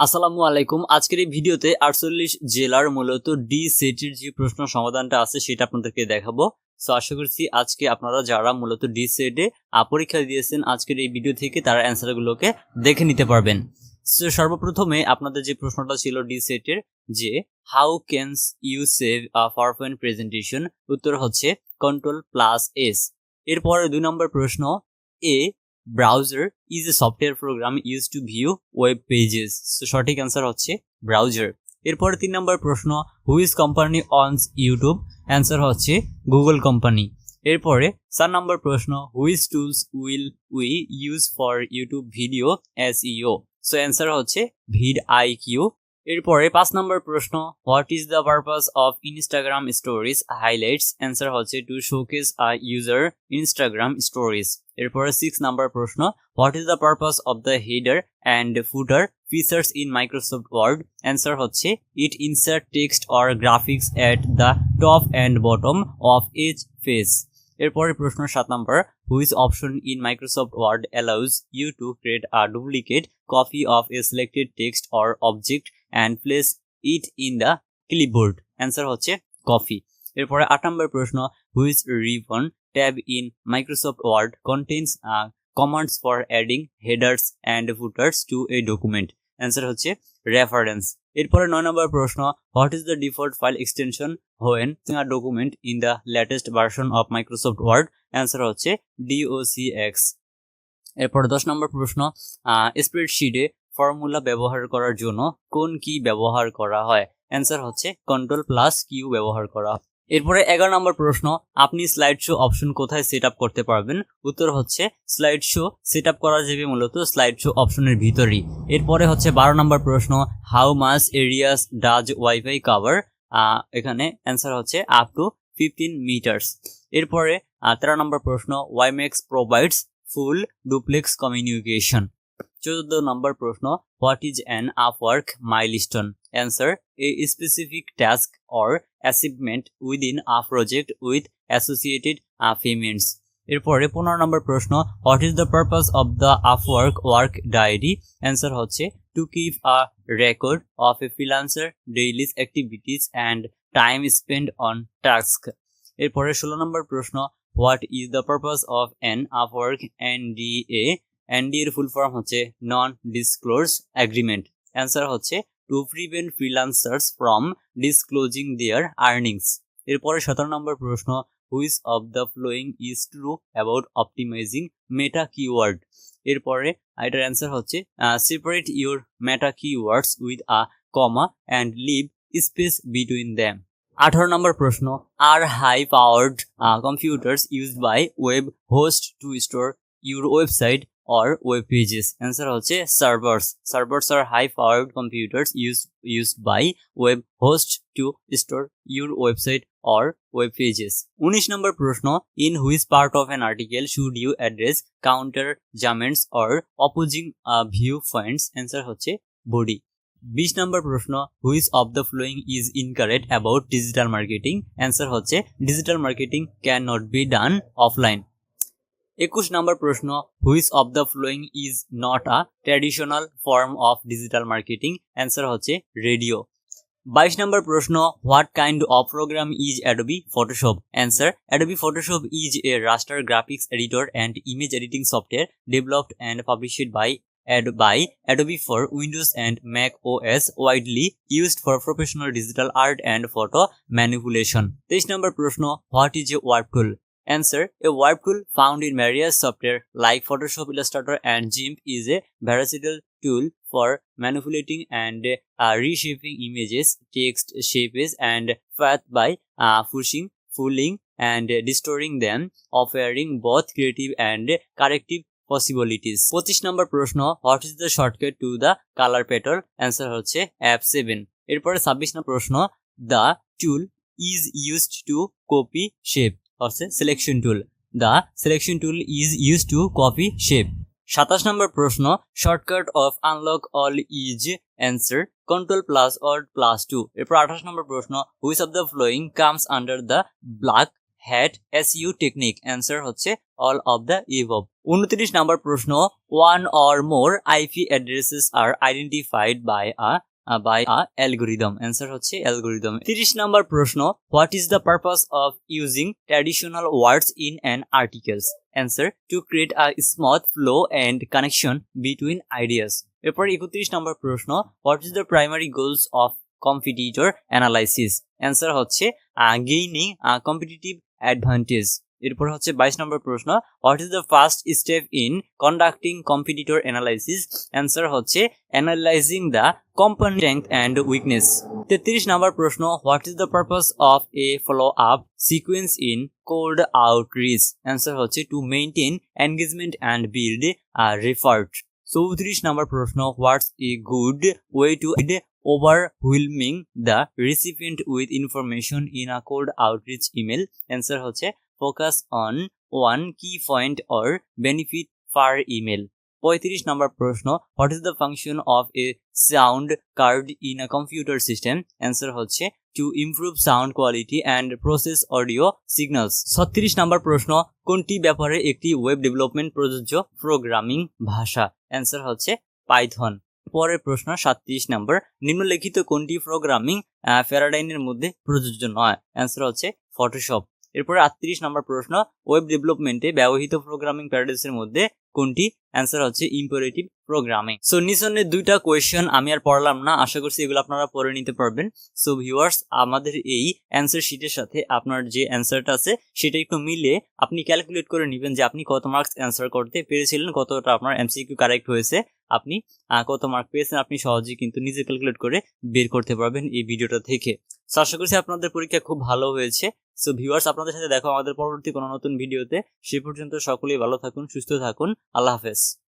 আসসালামু আলাইকুম। আজকের এই ভিডিওতে আটচল্লিশ জেলার মূলত ডি সেটের যে প্রশ্ন সমাধানটা আছে, সেটা আপনাদেরকে দেখাবো। সো আশা করছি আজকে আপনারা যারা মূলত ডি সেটে পরীক্ষা দিয়েছেন আজকের এই ভিডিও থেকে তারা অ্যান্সারগুলোকে দেখে নিতে পারবেন। সো সর্বপ্রথমে আপনাদের যে প্রশ্নটা ছিল ডি সেটের যে how can you save a PowerPoint presentation উত্তর হচ্ছে কন্ট্রোল প্লাস এস এরপরে দুই নম্বর প্রশ্ন a browser is a software program use to view web pages সঠিক অ্যান্সার হচ্ছে ব্রাউজার এরপরে তিন নম্বর প্রশ্ন which company owns YouTube answer হচ্ছে গুগল কোম্পানি এরপরে চার নম্বর প্রশ্ন which tools will we use for YouTube video S E O so answer হচ্ছে ভিড আই কিউ এরপরে পাঁচ নম্বর প্রশ্ন what is the purpose of Instagram stories highlights answer হচ্ছে to showcase a user Instagram stories এরপরে six number প্রশ্ন what is the purpose of the header and footer features in Microsoft Word answer হচ্ছে it insert text or graphics at the top and bottom of each page এরপরে প্রশ্ন সাত নম্বর which option in Microsoft Word allows you to create a duplicate copy of a selected text or object and place it in the clipboard answer হচ্ছে copy এরপরে আট নম্বর প্রশ্ন which ribbon tab in Microsoft Word contains commands for adding headers and footers to a document answer হচ্ছে reference এরপরে নয় নম্বর প্রশ্ন what is the default file extension when a document in the latest version of Microsoft Word answer হচ্ছে D O C X এরপরে দশ নম্বর প্রশ্ন স্প্রেডশিটে formula ব্যবহার করার জন্য কোন কি ব্যবহার করা হয়। অ্যান্সার হচ্ছে কন্ট্রোল প্লাস কিউ ব্যবহার করা। এরপরে এগারো নম্বর প্রশ্ন, আপনি স্লাইড শো অপশন কোথায় সেট আপ করতে পারবেন? উত্তর হচ্ছে স্লাইড শো সেট আপ করা যাবে মূলত স্লাইড শো অপশনের ভিতরেই। এরপরে হচ্ছে বারো নম্বর প্রশ্ন how much areas does WiFi cover এখানে অ্যান্সার হচ্ছে আপ টু ফিফটিন মিটার্স এরপরে তেরো নম্বর প্রশ্ন WiMAX provides full duplex communication চোদ্দ নম্বর প্রশ্ন what is an Upwork milestone answer a specific task or achievement within a project with associated payments এরপরে পনেরো নম্বর প্রশ্ন what is the purpose of the Upwork work diary answer হচ্ছে to keep a record of a freelancer dailies activities and time spend on task এরপরে ষোলো নম্বর প্রশ্ন what is the purpose of an Upwork N D A NDA এর full form হচ্ছে non disclose agreement answer হচ্ছে to prevent freelancers from disclosing their earnings এরপরে সতেরো নম্বর প্রশ্ন which of the following is true about optimising meta keyword এরপরে এটার answer হচ্ছে separate your meta keywords with a comma and leave space between them আঠারো নম্বর প্রশ্ন are high powered computers used by web host to store your website or web pages answer হচ্ছে servers servers are high powered computers used used by web host to store your website or web pages 19 নম্বর প্রশ্ন in which part of an article should you address counter comments or opposing uh, view points answer হচ্ছে body বিশ নম্বর প্রশ্ন of the following is incorrect about digital marketing answer হচ্ছে digital marketing can not be done offline একুশ নম্বর প্রশ্ন which of the following is not a traditional form of digital marketing answer হচ্ছে radio বাইশ নম্বর প্রশ্ন what kind of program is Adobe Photoshop answer Adobe Photoshop is a raster graphics editor and image editing software developed and published by ad, by Adobe for Windows and Mac OS widely used for professional digital art and photo manipulation. 23 number প্রশ্ন what is a warp tool? Answer A warp tool found in various software like Photoshop, Illustrator, and GIMP is a versatile tool for manipulating and uh, reshaping images, text, shapes, and path by uh, pushing, fooling, and distorting them, offering both creative and corrective possibilities পঁচিশ নম্বর প্রশ্ন what is the shortcut to the colour petal answer হচ্ছে app seven এরপরে ছাব্বিশ নম্বর প্রশ্ন the tool is used to copy shape হচ্ছে selection tool the selection tool is use to copy shape সাতাশ নম্বর প্রশ্ন shortcut of unlock all is answer control plus or plus two এরপর আঠাশ নম্বর প্রশ্ন which of the following comes under the black hat S U technique answer হচ্ছে all of the above উনত্রিশ নম্বর প্রশ্ন one or more IP addresses are identified by a by a algorithm answer হচ্ছে algorithm তিরিশ number প্রশ্ন what is the purpose of using traditional words in an articles answer to create a smooth flow and connection between ideas এরপর একত্রিশ নম্বর প্রশ্ন what is the primary goals of competitor analysis answer হচ্ছে gaining competitive advantage এরপর হচ্ছে বাইশ নম্বর প্রশ্ন what is the first step in conducting competitor analysis answer হচ্ছে analysing the company strength and weakness তেত্রিশ নম্বর প্রশ্ন what is the purpose of a follow up sequence in cold outreach answer হচ্ছে to maintain engagement and build rapport চৌত্রিশ নম্বর প্রশ্ন what's a good way to overwhelming the recipient with information in a cold outreach email answer হচ্ছে focus on one key point or benefit for email. পঁয়ত্রিশ নম্বর প্রশ্ন, what is the function of a sound card in a computer system? Answer হচ্ছে to improve sound quality and process audio signals ছত্রিশ নম্বর প্রশ্ন, কোনটি ব্যাপারে একটি web development প্রযোজ্য programming ভাষা? অ্যান্সার হচ্ছে, পাইথন। পরের প্রশ্ন, সাতত্রিশ নম্বর, নিম্নলিখিত কোনটি প্রোগ্রামিং প্যারাডাইনের মধ্যে প্রযোজ্য নয়? অ্যান্সার হচ্ছে ফটোশপ এরপরে আটত্রিশ নম্বর প্রশ্ন ওয়েব ডেভেলপমেন্টে ব্যবহৃত প্রোগ্রামিং প্যারাডাইসের মধ্যে কোনটি? অ্যান্সার হচ্ছে ইম্পারেটিভ প্রোগ্রামিং সো নিসনের দুইটা কোয়েশ্চেন আমি আর পড়লাম না। আশা করছি এগুলো আপনারা পড়ে নিতে পারবেন। সো ভিউয়ার্স আমাদের এই অ্যান্সার শিটের সাথে আপনার যে অ্যান্সারটা আছে, সেটা একটু মিলে আপনি ক্যালকুলেট করে নেবেন যে আপনি কত মার্কস অ্যান্সার করতে পেরেছিলেন, কতটা আপনার এমসিকিউ কারেক্ট হয়েছে। আপনি কত মার্ক পেয়েছেন, আপনি সহজেই কিন্তু নিজে ক্যালকুলেট করে বের করতে পারবেন এই ভিডিওটা থেকে। সো আশা করছি আপনাদের পরীক্ষা খুব ভালো হয়েছে। সো ভিউয়ার্স আপনাদের সাথে দেখো আমাদের পরবর্তী কোনো নতুন ভিডিওতে সে পর্যন্ত সকলেই ভালো থাকুন, সুস্থ থাকুন। আল্লাহ হাফেজ